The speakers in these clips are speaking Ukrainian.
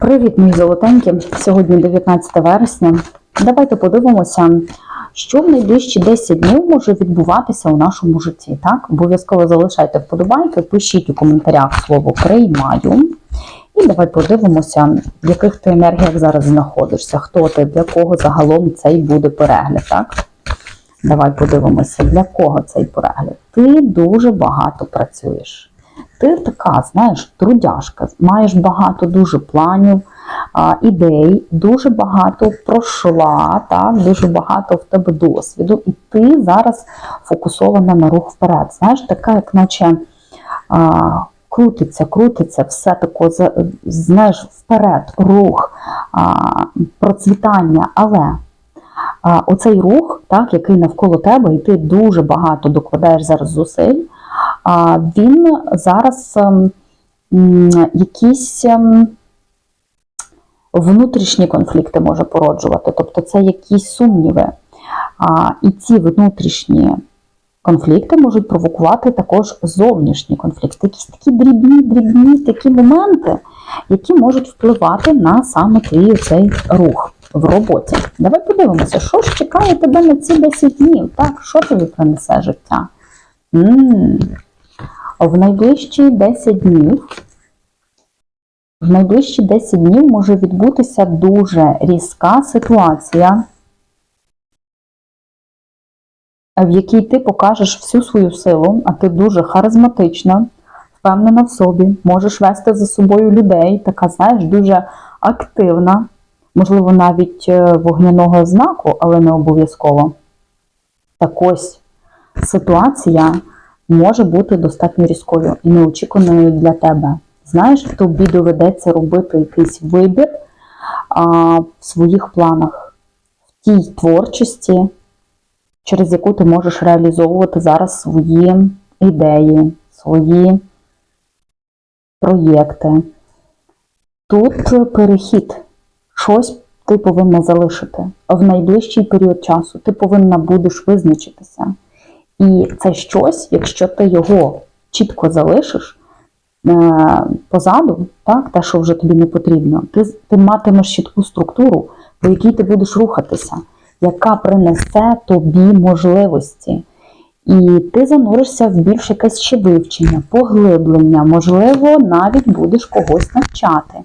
Привіт, мої золотенькі! Сьогодні 19 вересня. Давайте подивимося, що в найближчі 10 днів може відбуватися у нашому житті. Так, обов'язково залишайте вподобайки, пишіть у коментарях слово приймаю. І давай подивимося, в яких ти енергіях зараз знаходишся, хто ти, для кого загалом цей буде перегляд. Так? Давай подивимося, для кого цей перегляд. Ти дуже багато працюєш. Ти така, знаєш, трудяшка, маєш багато дуже планів, ідей, дуже багато пройшла, так, дуже багато в тебе досвіду, і ти зараз фокусована на рух вперед. Знаєш, така, як наче а, крутиться, крутиться, все тако, знаєш, вперед, рух, а, процвітання, але. Оцей рух, так, який навколо тебе, і ти дуже багато докладаєш зараз зусиль, він зараз ем, якісь ем, внутрішні конфлікти може породжувати, тобто це якісь сумніви. І ці внутрішні конфлікти можуть провокувати також зовнішні конфлікти, якісь такі дрібні, дрібні такі моменти, які можуть впливати на саме твій цей рух в роботі. Давай подивимося, що ж чекає тебе на ці 10 днів, так? Що тобі принесе життя? м В найближчі 10 днів. В найближчі 10 днів може відбутися дуже різка ситуація, в якій ти покажеш всю свою силу, а ти дуже харизматична, впевнена в собі, можеш вести за собою людей, така, знаєш, дуже активна, можливо, навіть е, вогняного знаку, але не обов'язково. Так ось ситуація може бути достатньо різкою і неочікуваною для тебе. Знаєш, тобі доведеться робити якийсь вибір а, в своїх планах, в тій творчості, через яку ти можеш реалізовувати зараз свої ідеї, свої проєкти. Тут перехід, щось ти повинна залишити в найближчий період часу. Ти повинна будеш визначитися. І це щось, якщо ти його чітко залишиш е, позаду, так, те, що вже тобі не потрібно, ти, ти матимеш чітку структуру, по якій ти будеш рухатися, яка принесе тобі можливості. І ти зануришся в більш якесь ще вивчення, поглиблення, можливо, навіть будеш когось навчати.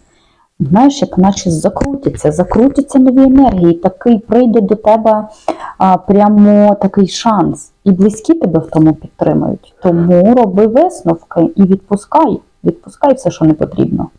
Знаєш, як наче закрутяться, закрутяться нові енергії, такий прийде до тебе прямо такий шанс. І близькі тебе в тому підтримують. Тому роби висновки і відпускай, відпускай все, що не потрібно.